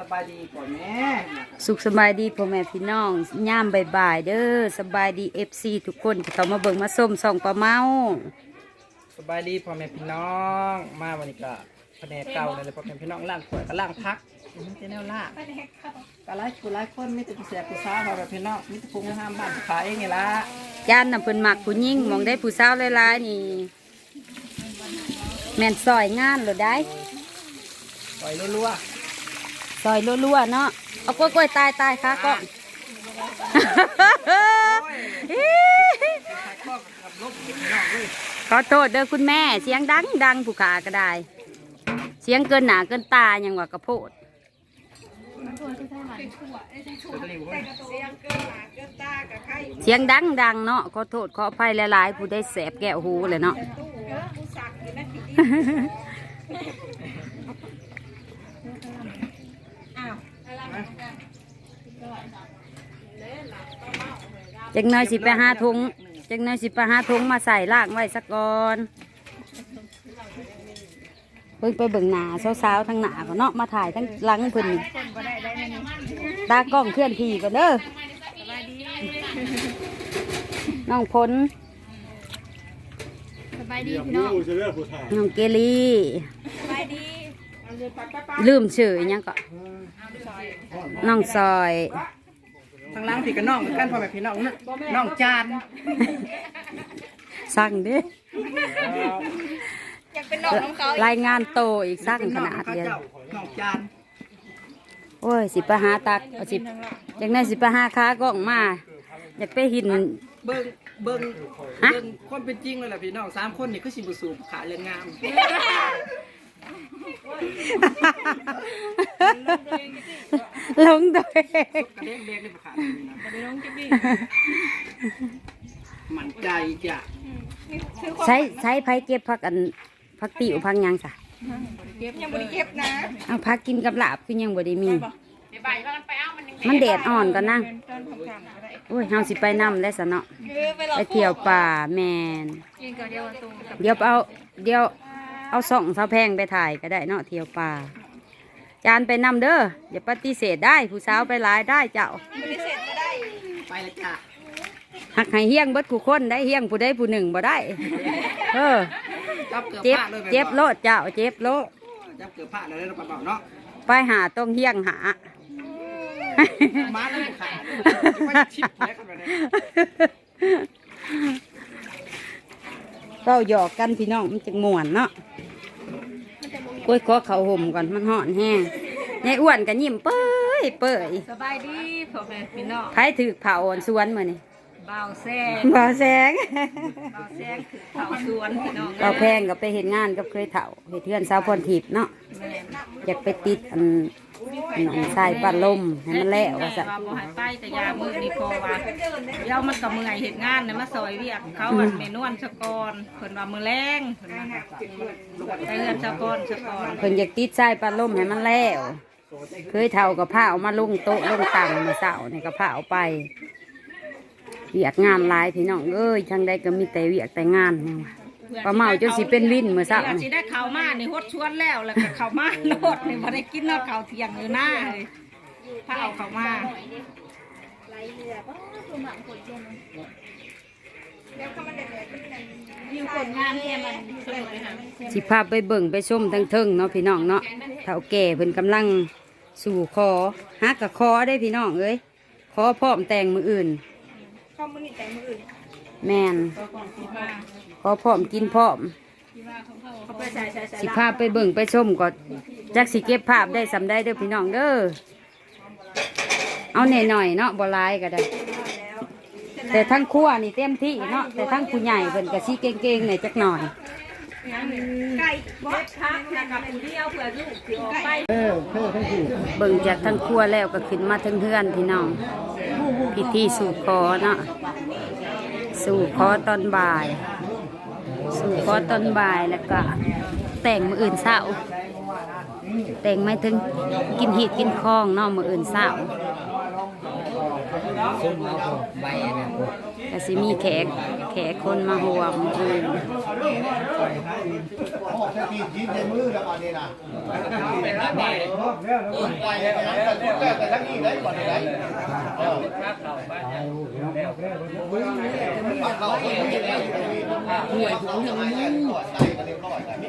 สบายดีก่อนแม่สุขสบายดีพ่อแม่พี่น้องย่ามบ่ายๆเด้อสบายดีเอฟซีทุกคนที่เขามาเบิ่งมาส้มส่องปลาเมาสบายดีพ่อแม่พี่น้อง มาวันนี้ก็แผนกเก่าเลยพ่อแม่พี่น้องล่างขวดก็ล่างพักมันจะแนวล่างก็หลายคนหลายคนมีแต่ผู้แสบผู้สาวพ่อแม่พี่น้องมีแต่พุงห้ามบ้านขายไงล่ะย่านน่ะเพิ่นมักผู้หญิงมองได้ผู้สาวหลายๆนี่แม่นซอยงานหรือได้ปล่อยรัว ซอยรัวๆเนาะเอากล้วยๆตายตายค่ะก็ขอโทษเด้อคุณแม่เสียงดังดังผู้ขาก็ได้ เสียงเกินหนาเกินตาอยังว่ากระโพดเว้ยเสียงดังดังเนาะขอโทษขออภัยหลายๆผู้ได้แสบแก้วหูเลยเนาะ จักหน้อยสิไปหาทุงจักหน้อยสิไปหาทุงมาใส่ล่างไว้สักก่อนเพิ่งไปเบิ่งหนาสาวๆทั้งหนาก็เนาะมาถ่ายทั้งหลังเพิ่นนี่ตากล้องเคลื่อนที่กันเด้อน้องพลสบายดีพี่น้องน้องเกลี่ ลืมชื่ออิหยังก็น้องซอย ทางล่างพี่กับน้องเหมือนกันพ่อแม่พี่น้องนะน้องจานสั่งเด้อยากเป็นน้องของเขารายงานโตอีกสั่งขนาดข้าเดียวเจ้าน้องจานโอ้ยสิไปหาตักเอาสิอยากได้สิไปหาค้ากล้องมา อยากไปหิน เบิ้งเบิ้งฮะ เบิ้งคนเป็นจริงเลยแหละพี่น้องสามคนนี่คือสิบุสูบขาเรื่องงาม ลงตัวเองเด้งเด้งเลยขาดเลยนะมันใจจ้ะใช้ใช้ไผเก็บพักอันพักติวพักยังจ้ะเก็บยังไม่ได้เก็บนะเอาพักกินกับหลาบคือยังบ่ได้มีมันแดดอ่อนก็นั่งต้นของกลางก็ได้โอ้ยเฮาสิไปนำแล้วซะเนาะไปเที่ยวป่าแมนเดี๋ยวเอาเดี๋ยว เอาส่องเสาแพงไปถ่ายก็ได้เนาะเที่ยวป่าจานไปนำเด้ออย่าปฏิเสธได้ผู้สาวไปหลายได้เจ้าไม่ได้เสร็จก็ได้ ไปและจ้ะหักให้เฮี้ยงเบิดผู้คนได้เฮี้ยงผู้ใดผู้หนึ่งบ่ได้ เออ จับเกือบเจ็บผ้าเลยเจ็บโลดเจ้าเจ็บโลด จับเกือบผ้าเลยเราเบาๆเนาะไปหาต้องเฮี้ยงหามาแล้วขาดไม่ชิบแล้วกันไปเลย เราหยอกกันพี่น้องมันจะม่วนเนาะกล้วยขอเขาห่มก่อนมันห่อนแห้งยายอ้วนกันยิ้มเป้ยเป้ยสบายดีพ่อแม่พี่น้องไผถือเผาอ่อนสวนมือนี่เบาแซ่บบ่แสงเบาแซ่บคือเขาสวนพี่น้องเราแพงก็ไปเห็นงานกับเคยเถาเฮ็ดเทือนสาวพรทิพย์เนาะอยากไปติดอันห นองทรายปั้นลมให้มันแล้วว่าแต่ซะว่าบ่ให้ไปแต่ยามือนี่พอว่าเดี๋ยวมันก็เมื่อยเฮ็ดงานนะมาซอยเวียกเขาอันเมนวนสะกอนเพิ่นว่ามือแรงเพิ่นว่าไปเฮือนสะกอนสะกอนเพิ่นอยากติดทรายปั้นลมให้มันแล้ว เคยเท่ากับผ้าเอามาลงโต๊ะลงตังเมื่อเช้านี่ก็ผ้าเอาไปเวียกงานหลายพี่น้องเอ้ยทางใดก็มีแต่เวียกแต่งานนี่ว่ะ ปลาเมาจนสิเป็นวินมื้อเช้าเพื่อสิได้เข้ามานี่ฮดชวนแล้วแล้วก็เข้ามาโลดนี่บ่ได้กินเนาะข้าวเที่ยงอยู่หน้าเลยพาเอาเข้ามามีคนงานเนี่ยมันสนุกเลยค่ะสิพาไปเบิ่งไปชมทั้งเทิงเนาะพี่น้องเนาะเฒ่าแก่เพิ่นกำลังสู่คอฮักกับคอได้พี่น้องเอ้ยคอพร้อมแต่งมืออื่นข้าวมือนี่แต่มืออื่น แมนขอพร้อมกินพร้อมเขาไปใส่ใส่ใส่สิพาไปเบิ่งไปชมก็จักสิเก็บภาพได้สำได้เด้อพี่น้องเด้อเอาแน่หน่อยเนาะบ่หลายก็ได้ แต่ทั้งครัวนี่เต็มที่เนาะแต่ทั้งผู้ใหญ่เพิ่นก็สิเก่งๆหน่อยจักหน่อยไก่บดพักนะครับผู้เดียวเผื่อลูกสิออกไปเบิ่งจากทั้งครัวแล้วก็ขึ้นมาทั้งเฮือนพี่น้องพิธีสู่ขอเนาะ สู่ขอตอนบ่าย สู่ขอตอนบ่ายแล้วก็แต่งมืออื่นเศร้าแต่งไม่ถึงกินหีดกินคองเนาะมืออื่นเศร้าก็สิมีแขกแขกคนมาห่วงมืออื่น ออกจากทีมยิ้มในมือแล้วก่อนนี่นะไปแต่ทั้งนี้ได้ก่อนได้เออเข้าไปห่วยของทางมึงก่อนได้กันเรียบร้อยแล้วนี่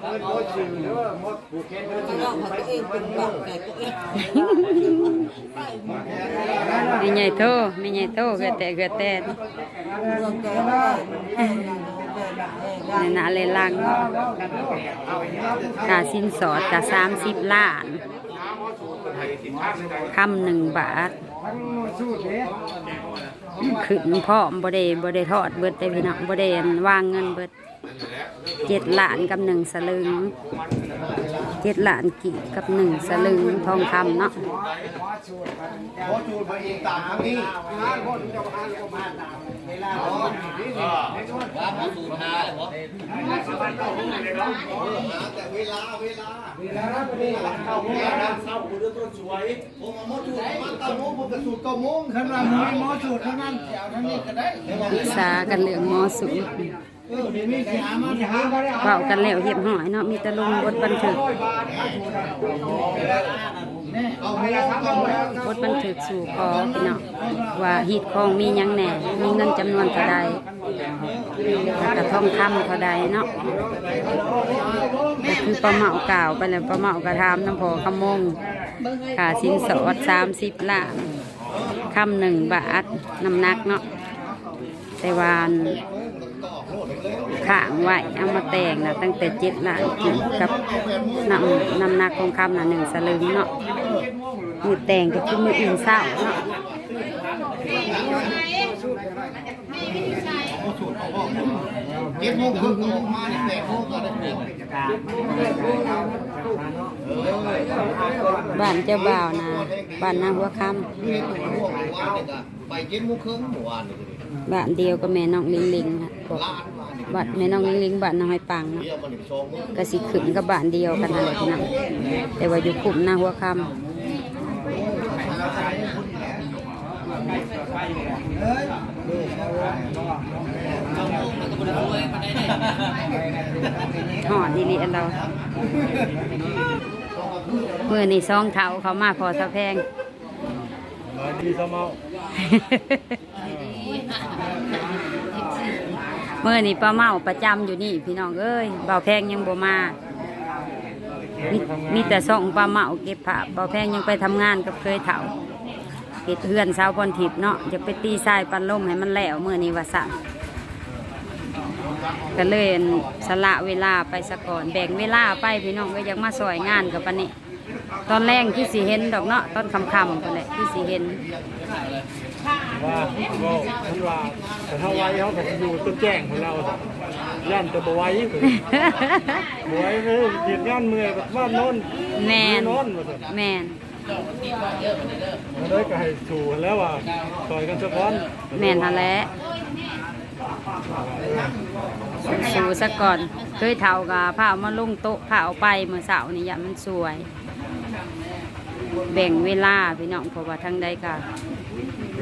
เตรียมตัวมึงเที่ยวอะไงมีใหญ่โตมีใหญ่โตเกิดแต่เกิดแต่ในหนาเลยลังกาสินสอดกาสามสิบล้านคำหนึ่งบาทขึ้นพร้อมบ่ได้บ่ได้ทอดเบิดแต่พี่น้องบ่ได้อันวางเงินเบิด เจ็ดหลานกับหนึ่งสลึงเจ็ดหลานกีบกับหนึ่งสลึงทองคำเนาะพอจูนมาเองตามทางนี้แต่เวลาเวลาเวลาเข้าเวลาเข้าคุณเรื่องต้นสวยผมมาหมอจูดมันเก้าโมงผมกระสูดเก้าโมงขนาดมือหมอจูดเท่านั้นเจ้าทั้งนี้ก็ได้ปรึกษากันเรื่องหมอสูตร เออเดี๋ยวนี้สิหากันแล้วเรียบร้อยเนาะมีแต่ลงบทบันทึกเอาเวลาครับเอาเวลาบทบันทึกสู่คอพี่น้องว่าฮีดของมียังแหน่มีเงินจำนวนเท่าใดแล้วก็ทองคำเท่าใดเนาะคือประเหมากล่าวไปแล้วประเหมากระทำน้ำพอคำมงค่าสินสอดสามสิบล้านคำหนึ่งบาทน้ำนักเนาะแต่วาอัน ข้างไว้เอามาแต่งนะตั้งแต่เจ็ดล้านกินกับน้ำน้ำหนักของคำนะหนึ่งสลึงเนาะมือแต่งก็คือมืออื่นเศร้าเนาะเจ็ดโมงครึ่งออกมาเนี่ยแปดโมงก็ได้เออบ้านเจ้าบ่าวนะบ้านนาหัวค้ำบ้านเดียวกับแม่น้องลิงลิงค่ะ บ้านบ้านนี่บ้านแม่น้องลิงลิงบ้านน้องไห้ปังเนาะเรียกมันอีกสองมื้อก็สิขึ้นกับบ้านเดียวกันนั่นแหละพี่น้องแต่ว่าอยู่กลุ่มนาหัวคำหอดดีลีอันเราเมื่อนี่ซองเท้าเขามาพอสะแพงดีสมอ เมื่อนี่ป้าเมาประจำอยู่นี่ พี่น้องเอ้ยเบาแพงยังบ่มา มีมีแต่ส่องปลาเมาเก็บผ้าเบาแพงยังไปทำงานกับเคยเถาเห็ดเฮือนสาวพรทิพย์เนาะจะไปตีทรายปันลมให้มันแล้วเมื่อนี้ว่าสะก็เลยสละเวลาไปสะก่อนแบ่งเวลาไปพี่น้องก็ยังมาซอยงานกับปานนี้ ตอนแรกที่สีเห็นดอกเนาะตอนคำคำๆกันแหละที่สีเห็น ว่าก็มันว่าแต่ถ้าไว้เขาก็จะอยู่ต้นแจ้งของเราย่านจะบ่ไว้บไว้เฮ้ยเหตุงานเมื่อยแบบว่านอนแมนนอนแมนมันเลยก็ให้สู่แล้วว่าต่อยกันสักวันแมนฮะแหล้วสูซะก่อนเคยเท่ากับผ้าเอามาลงโต๊ะผ้าเอาไปเมื่อเสาร์นี่ยามันสวย แบ่งเวลาพี่น้องเพราะว่าทั้งใดก็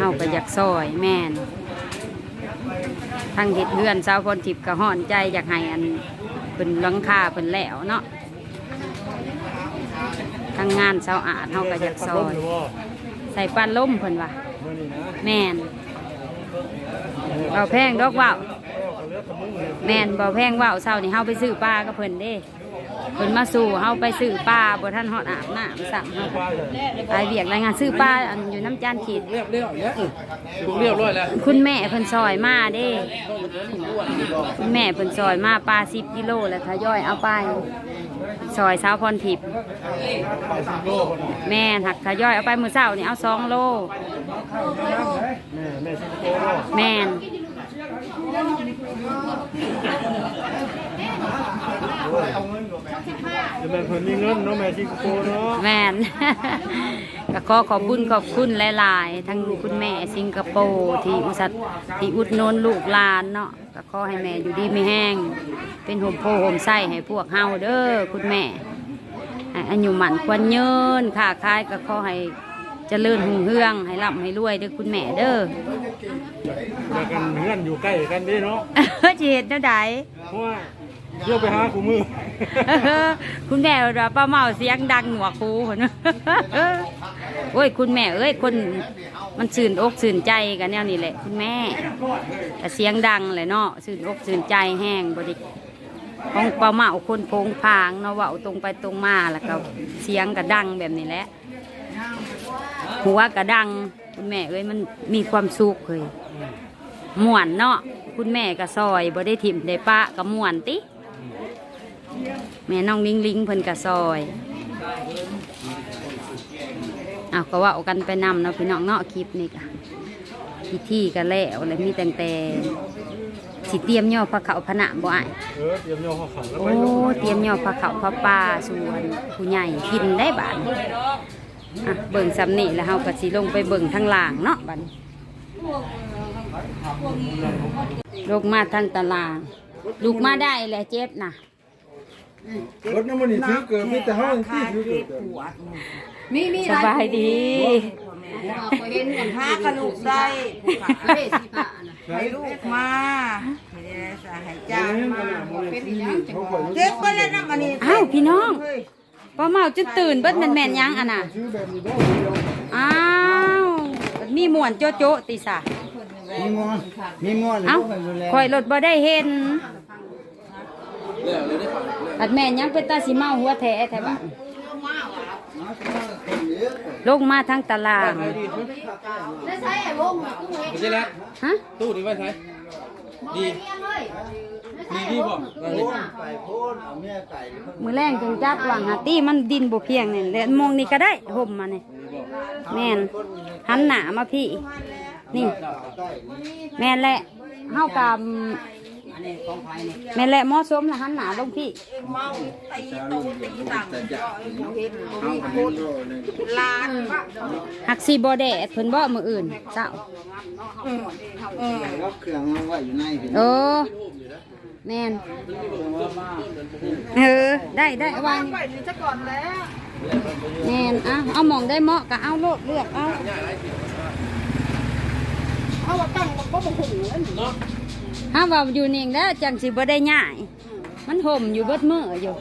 เฮาก็อยากซอยแม่นทั้งเห็ดเฮือนสาวคนทิพย์ก็ห่อนใจอยากให้อันเป็นหลังคาเป็นแล้วเนาะทั้งงานสาวอาดเฮาก็อยากซอย ใส่ปันล่มเพิ่นว่าเมื่อนี้นะแม่นเบาแพงดอกว่าวแม่นเบาแพงว่าวเศร้านี่เฮาไปซื้อปลากับเพิ่นเด้ เพิ่นมาสู่เฮาไปซื้อปลาบ่ทันฮอดอาบน้ำสั่งเฮาป้าเลยไปเบียกรายงานซื้อปลาอันอยู่น้ำจานขีด เรียบเรียบเนี่ยถูกเรียบร้อยแล้วคุณแม่เพิ่นซอยมาเด้คุณแม่เพิ่นซอยมาปลา10กิโลแล้วทยอยเอาไปซอยสาวพรทิพย์ไปสิบโลคนแม่นหักทยอยเอาไปมื้อเช้านี่เอา2โลแม่แม่สิบโลเนาะแม่นจะ แม่เพิ่นมีเงินเนาะแม่สิบโลเนาะแมน ก็ขอขอบคุญขอบคุณหลาย ๆ ทั้งคุณแม่สิงคโปร์ที่อุตส่าห์ที่อุดหนนลูกหลานเนาะก็ขอให้แม่อยู่ดีไม่แห้ง เป็นห่มโพห่มไส้ให้พวกเฮาเด้อคุณแม่ให้อายุหมันควรเยินค้าขายก็ขอให้เจริญหุ่งเฮือง ให้ร่ำให้รวยเด้อคุณแม่เด้อ แล้วกันเฮือนอยู่ใกล้กันเด้เนาะจะเห็นเท่าใดเพราะว่าเที่ยวไปหาคู่มือ คุณแม่ว่าป้าเมาเสียงดังหัวคูคนโอ้ยคุณแม่เอ้ยคนมันสื่นอกสื่นใจกันแนวนี้แหละคุณแม่แต่เสียงดังเลยเนาะสื่นอกสื่นใจแห้งบไดิของป้าเมาคนโพงพางเนาะเว่าตรงไปตรงมาแล้วก็เสียงก็ดังแบบนี้แหละหัวก็ดัง คุณแม่เอ้ยมันมีความสุขเลยม่วนเนาะคุณแม่ก็ซอยบ่ได้ถิ่มได้ปะก็ม่วนติ แม่น้องลิงลิงเพิ่นกะซอยอ้าวก็ว่าเอากันไปนำเนาะพี่น้องเนาะคลิปนี้กะพิธีกันแล้วแล้วมีแต่งแต่สิเตรียมย่อพระเขาพระหนะบ่อ้ายเออเตรียมย่อข้าวขันแล้วโอ้ไปลงเตรียมย่อพระเขาพระป่าส่วนผู้ใหญ่กินได้บาด อะเบิ่งสำนี่แล้วเฮาก็สิลงไปเบิ่งทางล่างเนาะบัดนี้ลงมาทางตารางลูกมาได้แหละเจ็บน่ะรถน้ำมันนี่ถือเกิดมีแต่ห้องที่ถือเกิดมีมีสบายดีเห็นกันหากระลูกได้เด้สิป้าน่ะให้ลูกมาให้ได้สาให้จ้าเป็นอีหยังจังว่าเจ็บไปแล้วนะมันนี่อ้าวพี่น้อง ป้าเมาจนตื่นเบิดแม่นแม่นๆยังอะน่ะถือแบบนี้ได้เดียวอ้าวมีหมวนโจะโจะติสะมีงอนมีงอนเอ้าคอยรถบ่ได้เห็นอัดแม่นยังเป็นตาสิเมาหัวแท้แท้บ้านลงมาทางตารางได้ใช้ไอ้วงน่ะกูเห็นไม่ใช่แล้วฮะตู้นี้ไว้ใช้ดี ดีดีบ่นั่นนี่ไก่โพนเอาเมียไก่มือแรงจังจักหวังหาตี้มันดินบ่เพียงนี่แหละมองนี่ก็ได้ห่มมานี่แม่นหันหน้ามาพี่ นี่แม่นแหละเฮากับแม่นแหละเหมาะสมละหันหน้าลงพี่เมาตีโตตีต่างก็เห็นบ่มีคนลานหักสีบ่แดดเพิ่นบ่มื้ออื่นเจ้ารับเครื่องเอาไว้อยู่ในพี่เออ แม่นเออได้ได้วางไปนี่ซะก่อนแล้วแม่นอะเอาหมองได้เหมาะก็เอาโลดเลือกเอาเอาว่าตั้งบ่บ่หูแล้วนี่ถ้าว่าอยู่นี่แล้วจังสิบ่ได้ง่ายมันห่มอยู่เบิดมื้ออยู่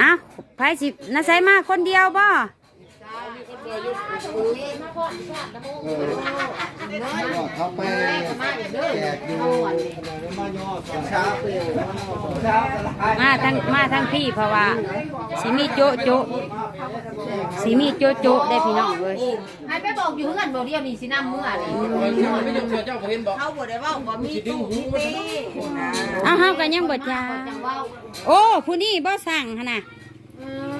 อะไผสิน่าใช้มาคนเดียวบ่ เขาไปแจกอยู่มาย่อสองเช้าเช้าตลาดมาทั้งมาทั้งพี่เพราะว่าสิมีโจะโจะสิมีโจะโจะได้พี่น้องเอ้ยให้ไปบอกอยู่เฮือนบอกเดียวนี่สินำเมื่อนี่ไม่ยอมเจ้าเห็นบอกเขาบ่ได้เว้าบ่มีตู้มีตีนะเอาเฮากันยังบ่จ้าจังว่าโอ้ผู้นี้บ่สั่งหั่นน่ะ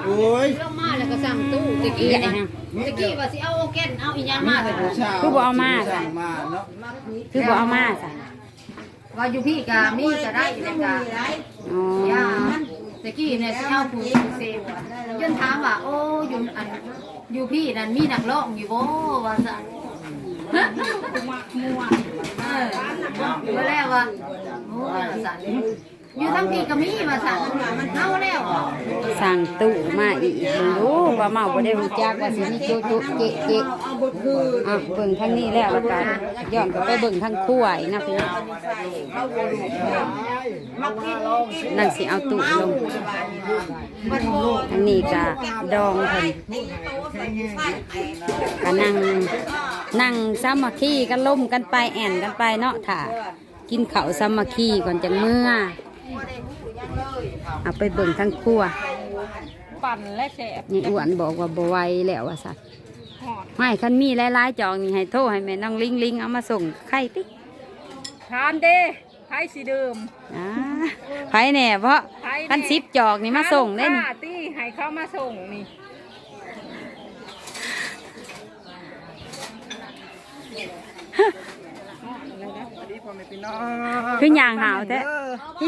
โอ้ยลงมาแล้วก็สั่งตู้ตะอีกี้ไอ้นะฮะตะกี้ว่าสิเอาโอเกนเอาอีหยังมาแต่คือบ่เอามาสั่งมาเนาะคือบ่เอามาซะว่าอยู่พี่ก็มีก็ได้แต่ก็อ๋อยามันตะกี้เนี่ยสิเอาผู้เซลจนถามว่าโอ้อยู่อันอยู่พี่นั่นมีนักร้องอยู่บ่ว่าซั่นเออมาแล้วว่าโอ้ยว่าซั่น อยู่ทั้งพี่ก็มีว่าซั่นมันเฮาแล้วสั่งตู้มาอีกเบิ่งดูว่าเมาบ่ได้รู้จักว่าสิมีโจะโจะเจ๊ะเจ๊ะอะเบิ่งทางนี้แล้วแล้วก็ย้อนกลับไปเบิ่งทางครัวอีกนะพี่น้องเขาบ่รู้มักกินกินนั่นสิเอาตู้ลงมันบ่อันนี้ก็ดองเพิ่นตีโตใส่ใส่ไอ้ก็นั่งนั่งสามัคคีกันล่มกันไปแอนกันไปเนาะถ้ากินข้าวสามัคคีก่อนจังเมื่อ เอาไปเบิ่งทั้งครัว ปั่นและแสบนี่อ้วนบอกว่าบ่ไหวแล้วว่าสัตว์หอดไม่คันมีหลายๆจองนี่ให้โทรให้แม่น้องลิงลิงเอามาส่งไข่ติทานเด้ไผสีเดิมอ่าไผแหน่เพราะไผแหน่คันซิปจอกนี่มาส่งเล่นหาลูกค้าตี้ให้เขามาส่งนี่สวัสดีพ่อแม่พี่น้องคืออย่างหาวแท้คือ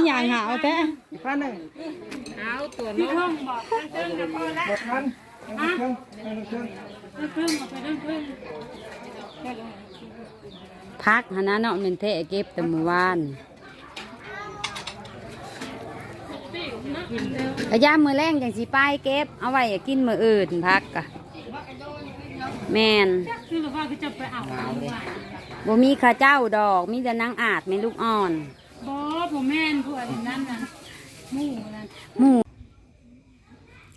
อย่างหาวแท้อีกพันหนึ่งเอาตัวน้องหมดพันเอาเครื่องเอาเครื่องพักหนนะเนาะเป็นเทเก็บแต่เมื่อวานกระยามมือแรงจังสีป้ายเก็บ เอาไว้กินมืออื่นพักกะแม่นคือว่าคือจะไปเอาหนาวเลยบ่มีข้าเจ้าดอก มีแต่นางอาจแม่ลูกอ่อนบอ ผมแม่นพวกนั้นน่ะหมู่นั่นหมู่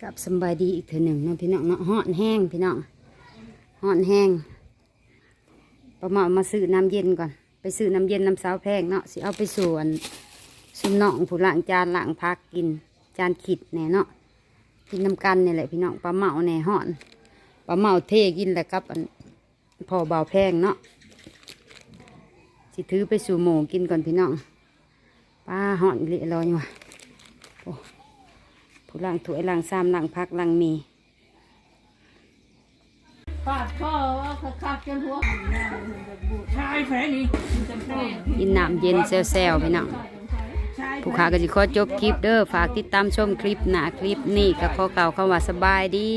กับสบายดีอีกเถอหนึ่งเนาะพี่น้องเนาะห่อนแห้งพี่น้องห่อนแห้งประมาณมาซื้อน้ำเย็นก่อน ไปซื้อน้ำเย็นน้ำสาวแพงเนาะสิเอาไปสวนซุมน้องผู้ล้างจานล้างพักกิน จานขิดแน่เนาะกินน้ำกันนี่แหละพี่น้องปลาเมาแน่ห่อนปลาเมาเทกินแหละครับพอเบาแพงเนาะสิถือไปสู่หมูกินก่อนพี่น้อง ปลาห่อนเละลอยว่ะผู้ล้างถ้วยล้างซ้ำล้างพักล้างมีปาดคอว่าคักๆจนหัวชายแฝนี่กินน้ำเย็นแซวๆพี่น้องผู้ค้าก็จะขอจบคลิปเด้อฝากติดตามชมคลิปหน้าคลิปนี้ก็ขอเกล่าวคำว่าสบายดี